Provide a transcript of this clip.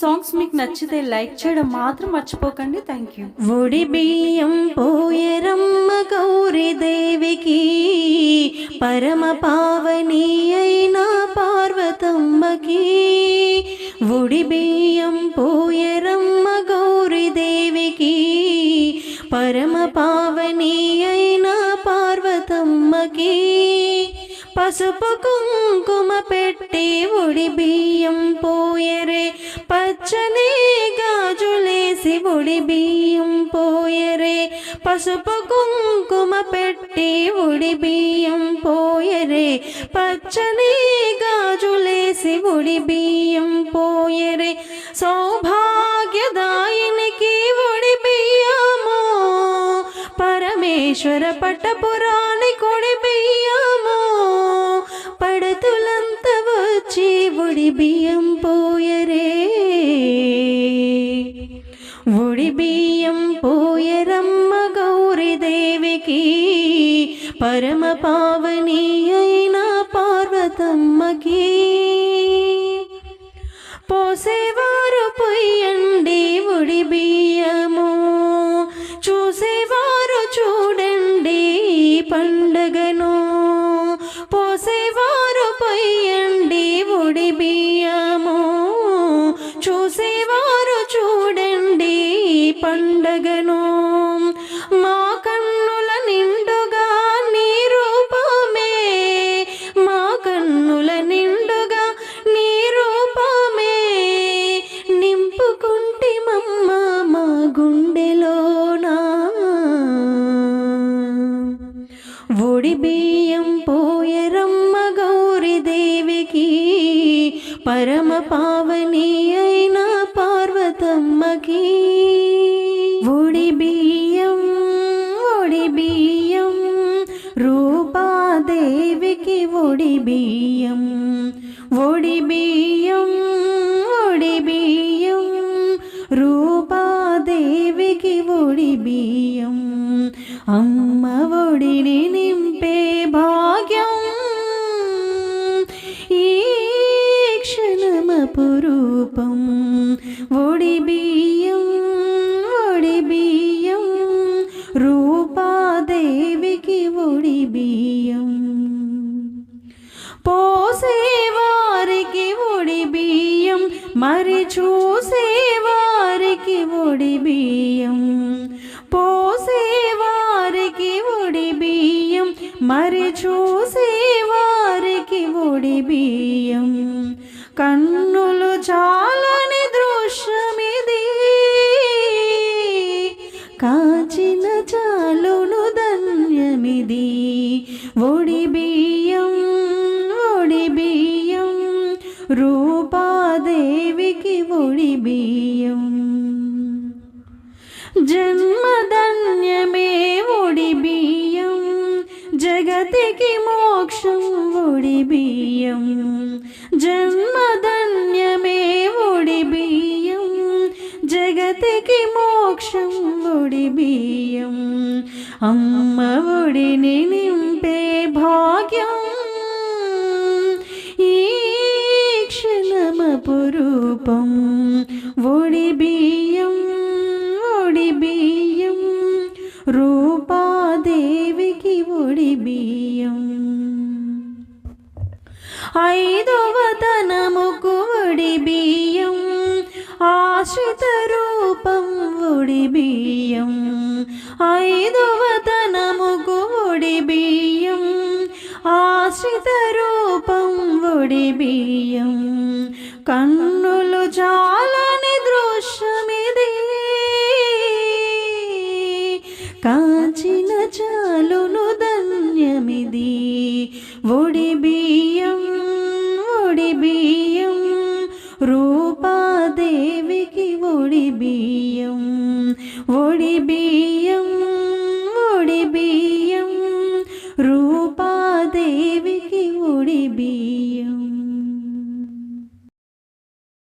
Songs మీకు నచ్చితే like చేయడం మాత్రం మర్చిపోకండి. థ్యాంక్ యూ ఒడి బియ్యం పోయరమ్మ గౌరీ దేవికి పరమ పావని అయిన పార్వతమ్మకి. ఒడి బియ్యం పోయరమ్మ గౌరీ దేవికి పరమ పావని అయిన పార్వతమ్మకి. పసుపు కుంకుమ పెట్టి ఉడి బియ్యం పోయరే పచ్చని గాజులే శివుడి బియ్యం పోయరే. పసుపు కుంకుమ పెట్టి ఉడి బియ్యం పోయరే. పచ్చని గాజులే శివుడి బియ్యం పోయరే. సౌభాగ్యదాయినికి ఉడి బియ్యము. పరమేశ్వర పట్టపురాణి కొడి బియ్యము. పడతులంత వచ్చి ఉడి బియ్యం పో ఒడిబియ్యం పోయరమ్మ గౌరీదేవికి పరమ పావని అయిన పార్వతమ్మకి. కోడి బియ్యం పోయరమ్మ గౌరీదేవికి పరమ పావని అయిన పార్వతమ్మకి. ఒడి బియ్యం ఒడి బియ్యం రూపాదేవికి ఒడి బియ్యం. ఒడి బియ్యం ఒడి బియ్యం రూపాదేవికి ఒడి బియ్యం. అమ్మ ఒడిని క్షణమపురూపం ఒడి బియ్యం ఒడి బియ్యం రూపాదేవికి ఒడి బియ్యం పోసేవారికి ఒడి బియ్యం మరి చూసేవారికి ఒడి బియ్యం పోసేవారికి ఒడి బియ్యం మరి చూసేవారికి ఒడి బియ్యం కన్నులు చాలని దృశ్యమిది. కాచిన చాలును ధన్యమిది. ఒడి బియ్యం ఒడి బియ్యం రూపాదేవికి ఒడి బియ్యం. జన్మధన్యమే ఒడి బియ్యం జగతికి మో బియ్యం అమ్మ ఒడిని నింపే భాగ్యం. ఈ క్షణమపురూపం ఒడి బియ్యం ఒడి బియ్యం. రూపాదేవికి ఒడి బియ్యం. ఐదవ తనముకు ఒడి బియ్యం. ఆశ్రిత రూపం ఒడి బియ్యం. ఐదవ తనముకు ఒడి బియ్యం. ఆశ్రిత రూపం ఉడి బియ్యం. కన్నులు చాలని దృశ్యమిది. కాచిన చాలును ధన్యమిది. ఒడి రూపాదేవికి